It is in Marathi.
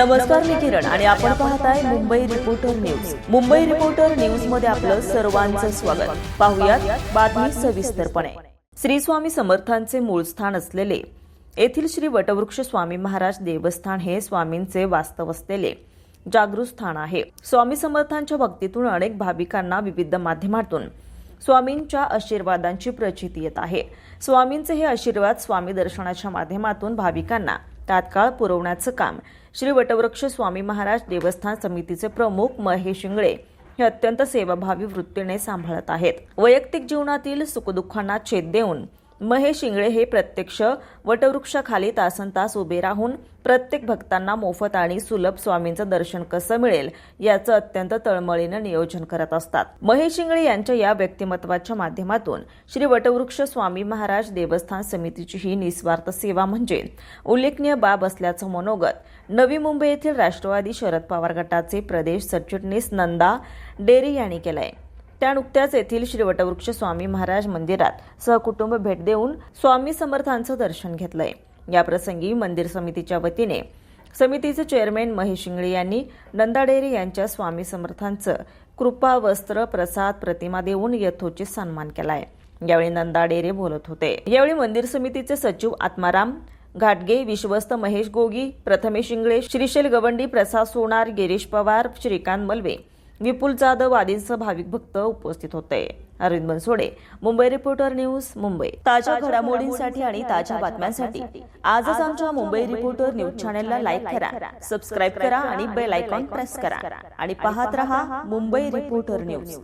नमस्कार मी किरण. आणि आपण पाहताय Mumbai reporter news Mumbai reporter न्यूजमध्ये आपलं सर्वांचं स्वागत. पाहुयात बातमी सविस्तरपणे. श्री स्वामी समर्थांचे मूळ स्थान असलेले येथील श्री वटवृक्ष स्वामी महाराज देवस्थान हे स्वामींचे वास्तव असलेले जागृत स्थान आहे. स्वामी समर्थांच्या भक्तीतून अनेक भाविकांना विविध माध्यमातून स्वामींच्या आशीर्वादांची प्रचिती येत आहे. स्वामींचे हे आशीर्वाद स्वामी दर्शनाच्या माध्यमातून भाविकांना तात्काळ पुरवण्याचं काम श्री वटवृक्ष स्वामी महाराज देवस्थान समितीचे प्रमुख महेश शिंगळे हे अत्यंत सेवाभावी वृत्तीने सांभाळत आहेत. वैयक्तिक जीवनातील सुखदुःखांना छेद देऊन महेश इंगळे हे प्रत्यक्ष वटवृक्षाखाली तासन तास उभे राहून प्रत्येक भक्तांना मोफत आणि सुलभ स्वामींचं दर्शन कसं मिळेल याचं अत्यंत तळमळीनं नियोजन करत असतात. महेश इंगळे यांच्या या व्यक्तिमत्वाच्या माध्यमातून श्री वटवृक्ष स्वामी महाराज देवस्थान समितीची ही निस्वार्थ सेवा म्हणजे उल्लेखनीय बाब असल्याचं मनोगत नवी मुंबई येथील राष्ट्रवादी शरद पवार गटाचे प्रदेश सरचिटणीस नंदा डेरे यांनी केलंय. त्या नुकत्याच येथील श्रीवटवृक्ष स्वामी महाराज मंदिरात सहकुटुंब भेट देऊन स्वामी समर्थांचं दर्शन घेतलंय. याप्रसंगी मंदिर समितीच्या वतीने समितीचे चेअरमॅन महेश शिंगळे यांनी नंदाडेरे यांच्या स्वामी समर्थांचं कृपा वस्त्र प्रसाद प्रतिमा देऊन यथोचित सन्मान केलाय. यावेळी नंदाडेरे बोलत होते. यावेळी मंदिर समितीचे सचिव आत्माराम घाटगे विश्वस्त महेश गोगी प्रथमेश शिंगळे श्रीशैल गवंडी प्रसाद सोनार गिरीश पवार श्रीकांत मलवे विपुल जाधव आदींसह भाविक भक्त उपस्थित होते. Arvind Bansode Mumbai reporter news Mumbai. ताज्या घडामोडींसाठी आणि ताज्या बातम्यांसाठी आजच आमच्या मुंबई रिपोर्टर न्यूज चॅनलला लाईक करा सबस्क्राईब करा आणि बेल आयकॉन प्रेस करा. आणि पाहत रहा मुंबई रिपोर्टर न्यूज.